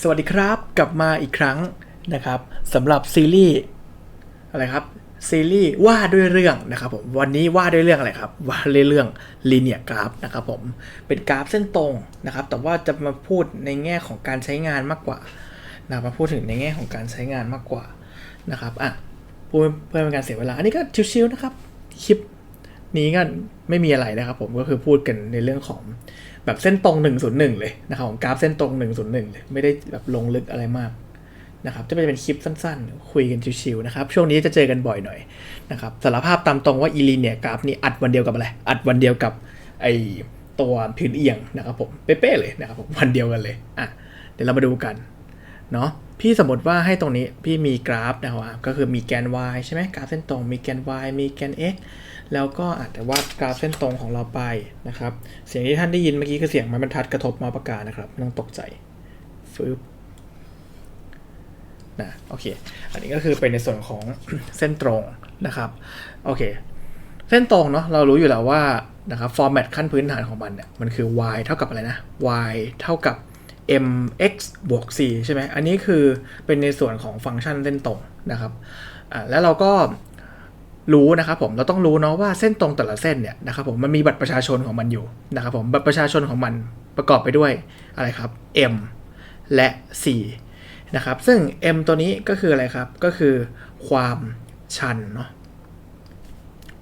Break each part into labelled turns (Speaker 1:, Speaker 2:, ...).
Speaker 1: สวัสดีครับกลับมาอีกครั้งนะครับสำหรับซีรีส์อะไรครับซีรีส์ว่าด้วยเรื่องนะครับผมวันนี้ว่าด้วยเรื่องอะไรครับว่าด้วยเรื่องลีเนียกราฟนะครับผมเป็นกราฟเส้นตรงนะครับ แต่ว่าจะมาพูดในแง่ของการใช้งานมากกว่านะมาพูดถึงในแง่ของการใช้งานมากกว่านะครับอะพูดเพื่อเป็นการเสียเวลา อันนี้ก็ชิวๆนะครับคลิป นี้ก็ไม่มีอะไรนะครับผมก็คือพูดกันในเรื่องของแบบเส้นตรง 101 เลยนะครับของกราฟเส้นตรง 101 เลย ไม่ได้แบบลงลึกอะไรมากนะครับจะเป็นคลิปสั้นๆ คุยกันชิวๆนะครับ ช่วงนี้จะเจอกันบ่อยหน่อยนะครับสารภาพตามตรงว่าอีลีเนี่ยกราฟนี่อัดวันเดียวกับอะไร อัดวันเดียวกับไอตัวพื้นเอียงนะครับผมเป๊ะๆเลยนะครับผมวันเดียวกันเลยอะเดี๋ยวเรามาดูกันเนาะ พี่สมมติว่าให้ตรงนี้พี่มีกราฟนะครับก็คือมีแกน y ใช่ไหมกราฟเส้นตรง มีแกน y มีแกน x แล้วก็อาจจะวาดกราฟเส้นตรงของเราไปนะครับ เสียงที่ท่านได้ยินเมื่อกี้คือเสียงไม้บรรทัดกระทบมาปากกานะครับไม่ต้องตกใจฟึบนะโอเค อันนี้ก็คือเป็นในส่วนของเส้นตรงนะครับโอเค เส้นตรงเนาะเรารู้อยู่แล้วว่านะครับฟอร์แมตขั้นพื้นฐานของมันเนี่ยมันคือ y เท่ากับอะไรนะ y เท่ากับ mx บวก c ใช่ไหมอันนี้คือเป็นในส่วนของฟังก์ชันเส้นตรงนะครับแล้วเราก็รู้นะครับผมเราต้องรู้เนาะว่าเส้นตรงแต่ละเส้นเนี่ยนะครับผมมันมีบัตรประชาชนของมันอยู่นะครับผมบัตรประชาชนของมันประกอบไปด้วยอะไรครับ m และ c นะครับซึ่ง m ตัวนี้ก็คืออะไรครับก็คือความชันเนาะ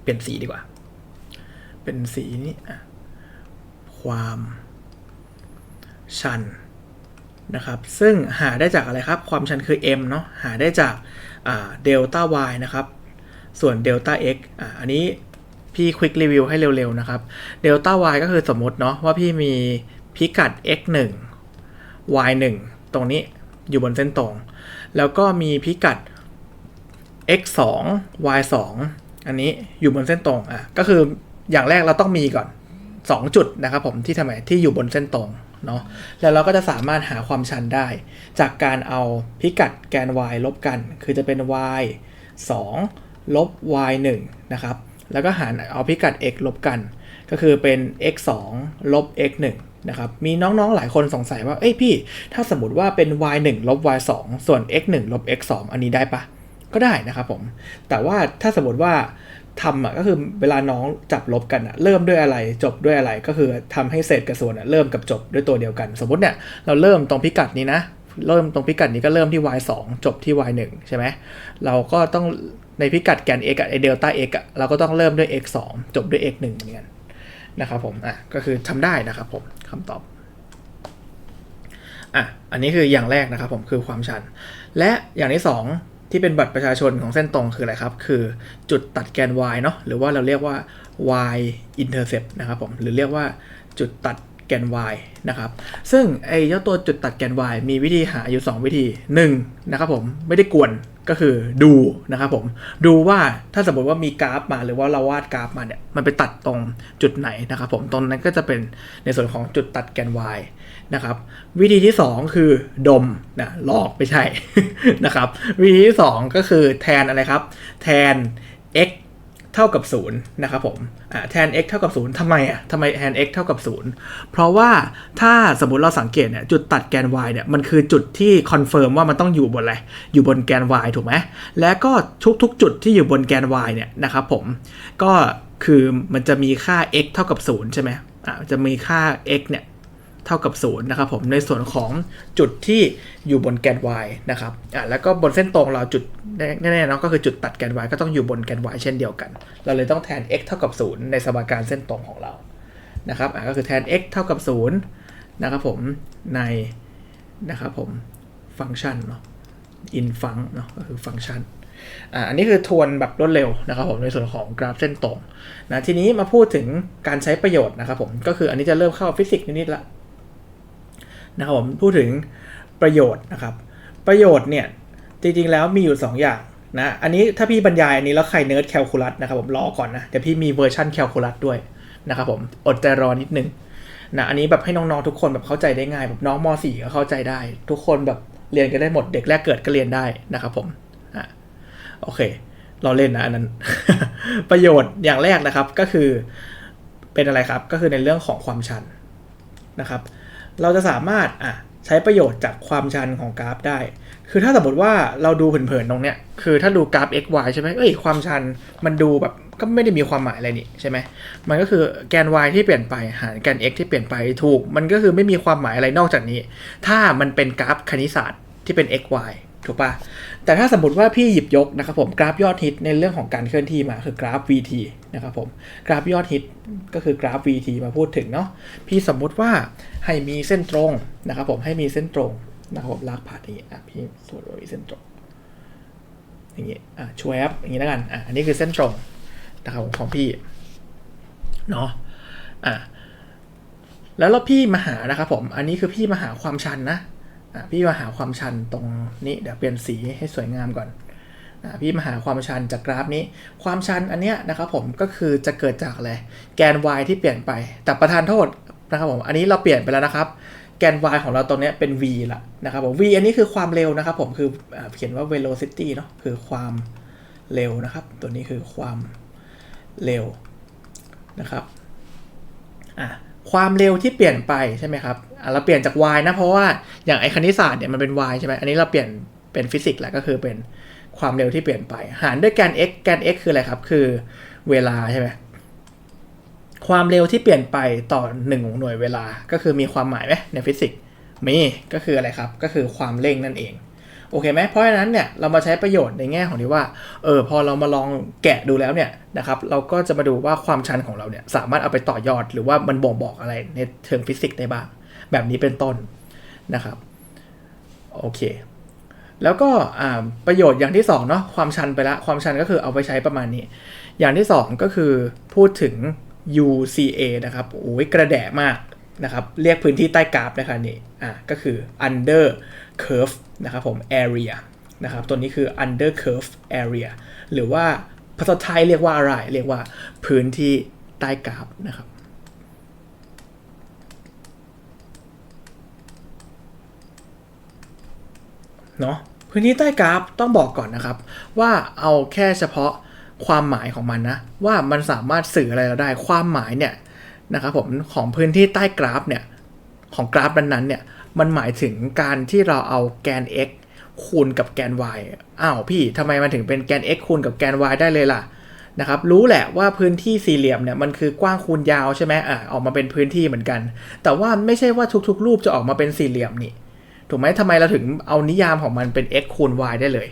Speaker 1: เปลี่ยนสีดีกว่า เป็นสีนี้ความชัน นะครับ ซึ่งหาได้จากอะไรครับ ความชันคือ m เนาะหาได้จากเดลต้า y นะครับ ส่วนเดลต้า x ออันนี้พี่ควิกรีวิวให้เร็วๆนะครับเดลต้า y ก็คือสมมติเนาะว่าพี่มีพิกัด x 1 y 1ตรงนี้อยู่บนเส้นตรง แล้วก็มีพิกัด x 2 y 2อันนี้อยู่บนเส้นตรงอะก็คืออย่างแรกเราต้องมีก่อน 2 จุดนะครับผมที่ทำไมที่อยู่บนเส้นตรง เนาะแล้วเราก็จะสามารถหาความชันได้ จากการเอาพิกัดแกน y ลบกัน คือจะเป็น y 2 ลบ y 1นะครับแล้วก็หารเอาพิกัด x ลบกัน ก็คือเป็น x 2 ลบ x 1นะครับมีน้องๆหลายคนสงสัยว่าเอ้ยพี่ ถ้าสมมติว่าเป็น y 1 ลบ y 2ส่วน x 1 ลบ x 2อันนี้ได้ปะก็ได้นะครับผม แต่ว่าถ้าสมมติว่า ทำอะก็คือเวลาน้องจับลบกันอะเริ่มด้วยอะไรจบด้วยอะไรก็คือทำให้เศษกับส่วนอะเริ่มกับจบด้วยตัวเดียวกัน สมมติเนี่ยเราเริ่มตรงพิกัดนี้นะเริ่มตรงพิกัดนี้ก็เริ่มที่ y 2จบที่ y 1ใช่ไหมเราก็ต้องในพิกัดแกน x อะไอเดลต้า x อะเราก็ต้องเริ่มด้วย x 2จบด้วย x 1เหมือนกันนะครับผมอะก็คือทำได้นะครับผมคำตอบอะอันนี้คืออย่างแรกนะครับผมคือความชัน และอย่างที่สอง ที่เป็นบัตรประชาชนของเส้นตรงคืออะไรครับ คือจุดตัดแกน y เนาะหรือว่าเราเรียกว่า y intercept นะครับผมหรือเรียกว่าจุดตัดแกน y นะครับ ซึ่งไอ้เจ้าตัวจุดตัดแกน y มีวิธีหาอยู่ 2 วิธี 1. นะครับผมไม่ได้กวน ก็คือดูนะครับผมดูว่าถ้าสมมติว่ามีกราฟมาหรือว่าเราวาดกราฟมาเนี่ยมันไปตัดตรงจุดไหนนะครับผมตรงนั้นก็จะเป็นในส่วนของจุดตัดแกน y นะครับวิธีที่ 2 คือดมนะหลอกไม่ใช่นะครับ วิธีที่ 2 ก็คือแทนอะไรครับ แทน x เท่ากับ0นะครับผมอ่าแทน x เท่ากับ0ทำไมอะทำไมแทน x เท่ากับ 0 เพราะว่าถ้าสมมติเราสังเกตเนี่ยจุดตัดแกน y เนี่ยมันคือจุดที่คอนเฟิร์มว่ามันต้องอยู่บนอะไรอยู่บนแกน y ถูกไหมและก็ทุกๆ จุดที่อยู่บนแกน y เนี่ยนะครับผมก็คือมันจะมีค่า x เท่ากับ0ใช่ไหมอ่าจะมีค่า x เนี่ย เท่ากับ0นะครับผมในส่วนของจุดที่อยู่บนแกน y นะครับอ่าแล้วก็บนเส้นตรงเราจุดแน่ๆเนาะก็คือจุดตัดแกน y ก็ต้องอยู่บนแกน y เช่นเดียวกัน เราเลยต้องแทน x เท่ากับ 0 ในสมการเส้นตรงของเรานะครับอ่าก็คือแทน x เท่ากับ0นะครับผมในนะครับผมฟังก์ชันเนาะ in ฟังเนาะก็คือฟังก์ชันอ่าอันนี้คือทวนแบบรวดเร็วนะครับผมในส่วนของกราฟเส้นตรงนะทีนี้มาพูดถึงการใช้ประโยชน์นะครับผมก็คืออันนี้จะเริ่มเข้าฟิสิกส์นิดๆละ นะครับผมพูดถึงประโยชน์นะครับ ประโยชน์เนี่ยจริงๆแล้วมีอยู่ 2 อย่างนะอันนี้ถ้าพี่บรรยายอันนี้แล้วใครเนิร์ดแคลคูลัสนะครับผมรอก่อนนะเดี๋ยวพี่มีเวอร์ชันแคลคูลัสด้วยนะครับผมอดใจรอนิดนึงนะอันนี้แบบให้น้องๆทุกคนแบบเข้าใจได้ง่ายแบบน้องม .4 ก็เข้าใจได้ ทุกคนแบบเรียนกันได้หมดเด็กแรกเกิดก็เรียนได้นะครับผมอะโอเค เราเล่นนะอันนั้น ประโยชน์อย่างแรกนะครับก็คือเป็นอะไรครับก็คือในเรื่องของความชันนะครับ เราจะสามารถอะใช้ประโยชน์จากความชันของกราฟได้ คือถ้าสมมติว่าเราดูเผินๆตรงเนี้ย คือถ้าดูกราฟ x y ใช่ไหมเอ้ย ความชันมันดูแบบก็ไม่ได้มีความหมายอะไรนี่ใช่ไหม มันก็คือแกน y ที่เปลี่ยนไปหารแกน x ที่เปลี่ยนไปถูก มันก็คือไม่มีความหมายอะไรนอกจากนี้ ถ้ามันเป็นกราฟคณิตศาสตร์ที่เป็น x y ถูกปะแต่ถ้าสมมติว่าพี่หยิบยกนะครับผมกราฟยอดฮิตในเรื่องของการเคลื่อนที่มาคือกราฟ vt นะครับผมกราฟยอดฮิตก็คือกราฟ vt มาพูดถึงเนาะพี่สมมุติว่าให้มีเส้นตรงนะครับผมให้มีเส้นตรงนะครับผมลากผ่านอย่างงี้อะพี่สมมติว่ามีเส้นตรงอย่างงี้อะช่วยครับอย่างงี้แล้วกันอะอันนี้คือเส้นตรงนะครับผมของพี่เนาะอะแล้วเราพี่มาหานะครับผม อันนี้คือพี่มาหาความชันนะ พี่มาหาความชันตรงนี้เดี๋ยวเปลี่ยนสีให้สวยงามก่อนอะพี่มาหาความชันจากกราฟนี้ ความชันอันเนี้ยนะครับผมก็คือจะเกิดจากอะไรแกน y ที่เปลี่ยนไป แต่ประธานโทษนะครับผมอันนี้เราเปลี่ยนไปแล้วนะครับ แกน y ของเราตรงนี้เป็น v ละนะครับผม v อันนี้คือความเร็วนะครับผมคืออเขียนว่า velocity เนาะคือความเร็วนะครับ ตัวนี้คือความเร็วนะครับอะความเร็วที่เปลี่ยนไปใช่ไหมครับ เราเปลี่ยนจาก y นะ เพราะว่าอย่างไอคณิตศาสตร์เนี่ยมันเป็น y ใช่ไหมอันนี้เราเปลี่ยนเป็นฟิสิกส์แล้วก็คือเป็นความเร็วที่เปลี่ยนไป หารด้วยแกน x แกน x คืออะไรครับ คือเวลาใช่ไหมความเร็วที่เปลี่ยนไปต่อหนึ่งหน่วยเวลา ก็คือมีความหมายไหมในฟิสิกส์มีก็คืออะไรครับ ก็คือความเร่งนั่นเองโอเคไหมเพราะฉะนั้นเนี่ยเรามาใช้ประโยชน์ในแง่ของที่ว่าเออพอเรามาลองแกะดูแล้วเนี่ยนะครับเราก็จะมาดูว่าความชันของเราเนี่ยสามารถเอาไปต่อยอดหรือว่ามันบ่งบอกอะไรในเชิงฟิสิกส์ได้บ้าง แบบนี้เป็นต้นนะครับโอเค แล้วก็ประโยชน์อย่างที่สองเนาะความชันไปละความชันก็คือเอาไปใช้ประมาณนี้ อย่างที่สองก็คือพูดถึง UCA นะครับโอ้ยกระแดะมากนะครับ เรียกพื้นที่ใต้กราฟนะครับนี่อ่าก็คือ under curve นะครับผม area นะครับตัวนี้คือ under curve area หรือว่าภาษาไทยเรียกว่าอะไร เรียกว่าพื้นที่ใต้กราฟนะครับ เนาะพื้นที่ใต้กราฟต้องบอกก่อนนะครับ ว่าเอาแค่เฉพาะความหมายของมันนะ ว่ามันสามารถสื่ออะไรเราได้ความหมายเนี่ยนะครับผมของพื้นที่ใต้กราฟเนี่ยของกราฟนั้นๆเนี่ยมันหมายถึงการที่เราเอาแกน x คูณกับแกน y อ้าวพี่ทำไมมันถึงเป็นแกน x คูณกับแกน y ได้เลยล่ะนะครับรู้แหละว่าพื้นที่สี่เหลี่ยมเนี่ยมันคือกว้างคูณยาวใช่ไหมอะออกมาเป็นพื้นที่เหมือนกัน แต่ว่าไม่ใช่ว่าทุกๆ รูปจะออกมาเป็นสี่เหลี่ยมนี่ ถูกไหมทำไมเราถึงเอานิยามของมันเป็น x คูณ y ได้เลย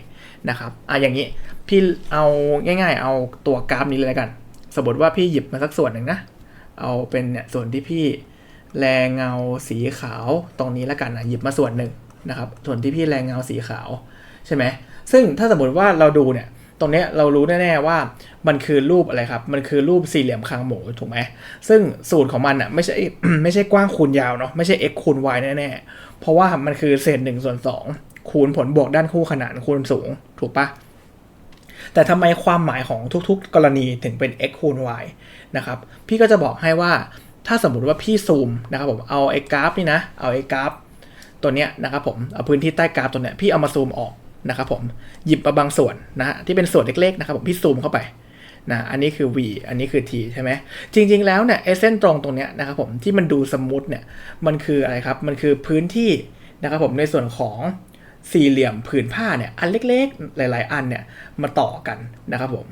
Speaker 1: นะครับอะอย่างนี้พี่เอาง่าย ๆ เอาตัวกราฟนี้เลยแล้วกัน สมมติว่าพี่หยิบมาสักส่วนหนึ่งนะ เอาเป็นเนี่ยส่วนที่พี่แรงเงาสีขาวตรงนี้แล้วกันนะหยิบมาส่วนหนึ่งนะครับ ส่วนที่พี่แรงเงาสีขาวใช่ไหมซึ่งถ้าสมมติว่าเราดูเนี่ยตรงเนี้ยเรารู้แน่ๆว่ามันคือรูปอะไรครับ มันคือรูปสี่เหลี่ยมคางหมูถูกไหมซึ่งสูตรของมันอะไม่ใช่ไม่ใช่กว้างคูณยาวเนาะไม่ใช่ x คูณ y แน่ๆ เพราะว่ามันคือเศษหนึ่งส่วนสองคูณผลบวกด้านคู่ขนานคูณสูง ถูกปะแต่ทำไมความหมายของทุกๆ กรณีถึงเป็น x คูณ y นะครับ พี่ก็จะบอกให้ว่าถ้าสมมติว่าพี่ซูมนะครับผมเอาไอ้กราฟนี่นะ เอาไอ้กราฟ ตัวเนี้ยนะครับผมเอาพื้นที่ใต้กราฟตัวเนี้ยพี่เอามาซูมออกนะครับผมหยิบมาบางส่วนนะฮะที่เป็นส่วนเล็กๆนะครับผมพี่ซูมเข้าไป นะอันนี้คือ v อันนี้คือ t ใช่ไหมจริง ๆ แล้วเนี่ยไอเส้นตรงตรงเนี้ยนะครับผมที่มันดูสมูทเนี่ยมันคืออะไรครับ มันคือพื้นที่นะครับผมในส่วนของสี่เหลี่ยมผืนผ้าเนี่ยอันเล็กๆ หลาย ๆ อันเนี่ยมาต่อกันนะครับผม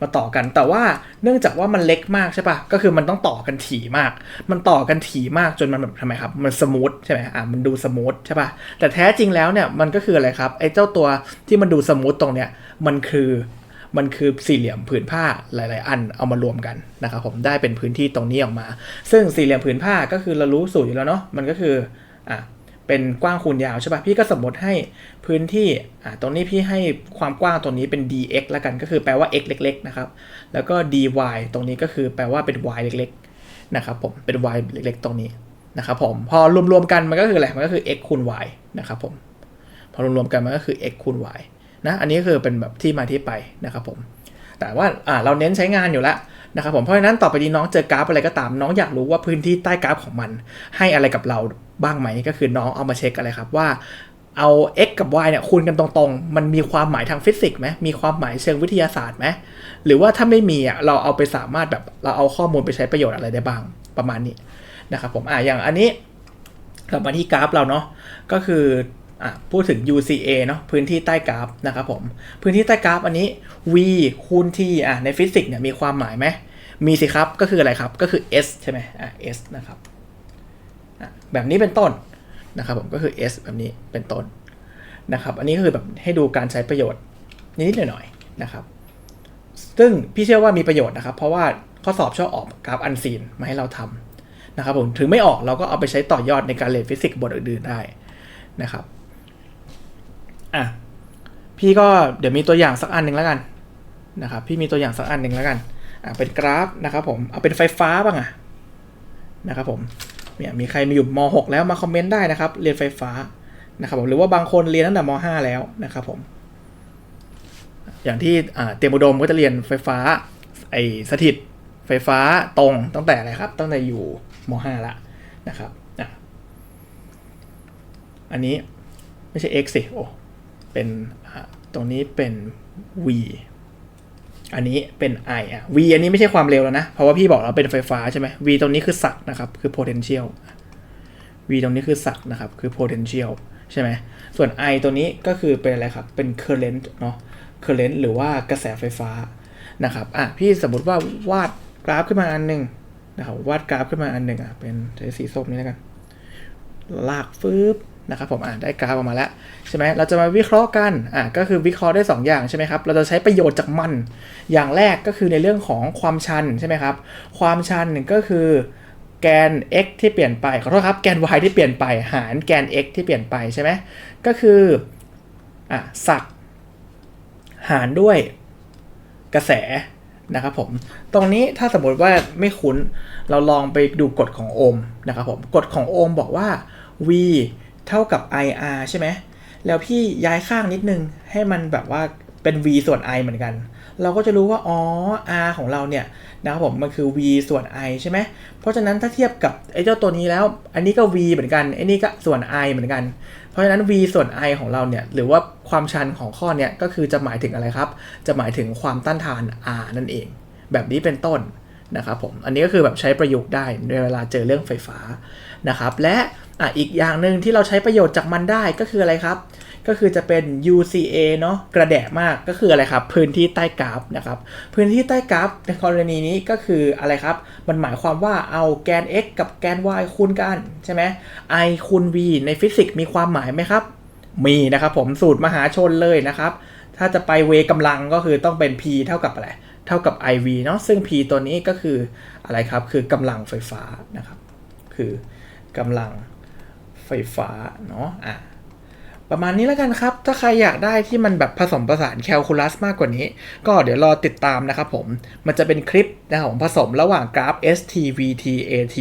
Speaker 1: มาต่อกันแต่ว่าเนื่องจากว่ามันเล็กมากใช่ปะก็คือมันต้องต่อกันถี่มาก มันต่อกันถี่มากจนมันแบบทำไมครับ มันสมูทใช่ไหมอ่ามันดูสมูทใช่ปะแต่แท้จริงแล้วเนี่ยมันก็คืออะไรครับไอ้เจ้าตัวที่มันดูสมูทตรงเนี้ยมันคือ มันคือสี่เหลี่ยมผืนผ้าหลาย ๆ อันเอามารวมกันนะครับผมได้เป็นพื้นที่ตรงนี้ออกมา ซึ่งสี่เหลี่ยมผืนผ้าก็คือเรารู้สูตรอยู่แล้วเนาะมันก็คืออะเป็นกว้างคูณยาวใช่ปะพี่ก็สมมติให้พื้นที่อ่าตรงนี้พี่ให้ความกว้างตรงนี้เป็น dx แล้วกันก็คือแปลว่า x เล็ก ๆ นะครับ แล้วก็ dy ตรงนี้ก็คือแปลว่าเป็น y เล็ก ๆ นะครับผมเป็น y เล็ก ๆ ตรงนี้นะครับผมพอรวมๆกันมันก็คืออะไรมันก็คือ x คูณ y นะครับผมพอรวมๆกันมันก็คือ x คูณ y นะอันนี้ก็คือเป็นแบบที่มาที่ไปนะครับผมแต่ว่าเราเน้นใช้งานอยู่แล้วนะครับผมเพราะฉะนั้นต่อไปนี้น้องเจอกราฟอะไรก็ตามน้องอยากรู้ว่าพื้นที่ใต้กราฟของมัน ให้อะไรกับเราบ้างไหมก็คือน้องเอามาเช็คอะไรครับว่าเอา x กับ y เนี่ยคูณกันตรงๆ มันมีความหมายทางฟิสิกส์ไหมมีความหมายเชิงวิทยาศาสตร์ไหมหรือว่าถ้าไม่มีอะเราเอาไปสามารถแบบเราเอาข้อมูลไปใช้ประโยชน์อะไรได้บ้างประมาณนี้นะครับผมอ่าอย่างอันนี้กลับมาที่กราฟเราเนาะก็คือ อะพูดถึง UCA เนาะพื้นที่ใต้กราฟนะครับผมพื้นที่ใต้กราฟอันนี้ V คูณ T อะในฟิสิกส์เนี่ยมีความหมายไหมมีสิครับก็คืออะไรครับก็คือ S ใช่ไหมอะ S นะครับอะแบบนี้เป็นต้นนะครับผมก็คือ S แบบนี้เป็นต้นนะครับ อันนี้ก็คือแบบให้ดูการใช้ประโยชน์นิดๆหน่อยๆนะครับ ซึ่งพี่เชื่อว่ามีประโยชน์นะครับ เพราะว่าข้อสอบชอบออกกราฟอันซีนมาให้เราทำนะครับผมถึงไม่ออกเราก็เอาไปใช้ต่อยอดในการเรียนฟิสิกส์บทอื่นๆได้นะครับ อะพี่ก็เดี๋ยวมีตัวอย่างสักอันหนึ่งแล้วกันนะครับ พี่มีตัวอย่างสักอันหนึ่งแล้วกันอะเป็นกราฟนะครับผมเอาเป็นไฟฟ้าบ้างอะนะครับผมเนี่ยมีใครมีอยู่ม .6 แล้วมาคอมเมนต์ได้นะครับ เรียนไฟฟ้านะครับผมหรือว่าบางคนเรียนตั้งแต่ม .5 แล้วนะครับผม อย่างที่เตรียมอุดมก็จะเรียนไฟฟ้าไอสถิตไฟฟ้าตรงตั้งแต่อะไรครับ ตั้งแต่อยู่ม .5 ละนะครับอันนี้ไม่ใช่ x สิโอ้ เป็นตรงนี้เป็น v อันนี้เป็น i อะ v อันนี้ไม่ใช่ความเร็วแล้วนะ เพราะว่าพี่บอกเราเป็นไฟฟ้าใช่ไหม v ตรงนี้คือศักนะครับ คือ potential v ตรงนี้คือศักนะครับ คือ potential ใช่ไหม ส่วน i ตัวนี้ก็คือเป็นอะไรครับ เป็น current เนาะ current หรือว่ากระแสไฟฟ้านะครับ อะ พี่สมมติว่าวาดกราฟขึ้นมาอันหนึ่งนะครับ วาดกราฟขึ้นมาอันหนึ่งอะ เป็นใช้สีส้มนี้แล้วกัน ลากฟืบ นะครับผมอ่านได้กราฟออกมาแล้วใช่ไหมเราจะมาวิเคราะห์กันอะก็คือวิเคราะห์ได้ 2 อย่างใช่ไหมครับเราจะใช้ประโยชน์จากมัน อย่างแรกก็คือในเรื่องของความชันใช่ไหมครับความชันก็คือแกน x ที่เปลี่ยนไปขอโทษครับแกน y ที่เปลี่ยนไป หารแกน x ที่เปลี่ยนไปใช่ไหมก็คืออะศักหารด้วยกระแสนะครับผม ตรงนี้ถ้าสมมติว่าไม่คุ้น เราลองไปดูกฎของโอห์มนะครับผม กฎของโอห์มบอกว่า v เท่ากับ ir ใช่ไหม แล้วพี่ย้ายข้างนิดนึงให้มันแบบว่าเป็น v ส่วน i เหมือนกัน เราก็จะรู้ว่า อ๋อ r ของเราเนี่ยนะครับผมมันคือ v ส่วน i ใช่ไหม เพราะฉะนั้นถ้าเทียบกับไอ้เจ้าตัวนี้แล้ว อันนี้ก็ v เหมือนกันไอ้นี่ก็ส่วน i เหมือนกัน เพราะฉะนั้น v ส่วน i ของเราเนี่ยหรือว่าความชันของข้อเนี่ยก็คือจะหมายถึงอะไรครับ จะหมายถึงความต้านทาน r นั่นเอง แบบนี้เป็นต้นนะครับผม อันนี้ก็คือแบบใช้ประโยชน์ได้ในเวลาเจอเรื่องไฟฟ้า นะครับ และอะอีกอย่างหนึ่งที่เราใช้ประโยชน์จากมันได้ก็คืออะไรครับ ก็คือจะเป็น UCA เนาะกระแดะมากก็คืออะไรครับ พื้นที่ใต้กราฟนะครับ พื้นที่ใต้กราฟในกรณีนี้ก็คืออะไรครับ มันหมายความว่าเอาแกน x กับแกน y คูณกันใช่ไหม i คูณ v ในฟิสิกส์มีความหมายไหมครับ มีนะครับผมสูตรมหาชนเลยนะครับ ถ้าจะไปเวกำลังก็คือต้องเป็น p เท่ากับอะไรเท่ากับ iv เนาะซึ่ง p ตัวนี้ก็คืออะไรครับ คือกำลังไฟฟ้านะครับ คือ กำลังไฟฟ้าเนาะอะประมาณนี้แล้วกันครับ ถ้าใครอยากได้ที่มันแบบผสมผสานแคลคูลัสมากกว่านี้ ก็เดี๋ยวรอติดตามนะครับผม มันจะเป็นคลิปนะครับผมผสมระหว่างกราฟ ST VT AT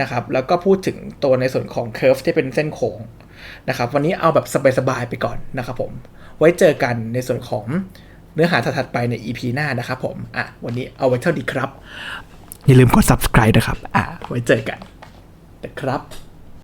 Speaker 1: นะครับ แล้วก็พูดถึงตัวในส่วนของ curve ที่เป็นเส้นโค้งนะครับ วันนี้เอาแบบสบายๆไปก่อนนะครับผม ไว้เจอกันในส่วนของเนื้อหาถัดๆไปใน EP หน้านะครับผม อะ วันนี้เอาไว้เท่านี้ครับ อย่าลืมกด subscribe นะครับ อะ ไว้เจอกัน นะครับ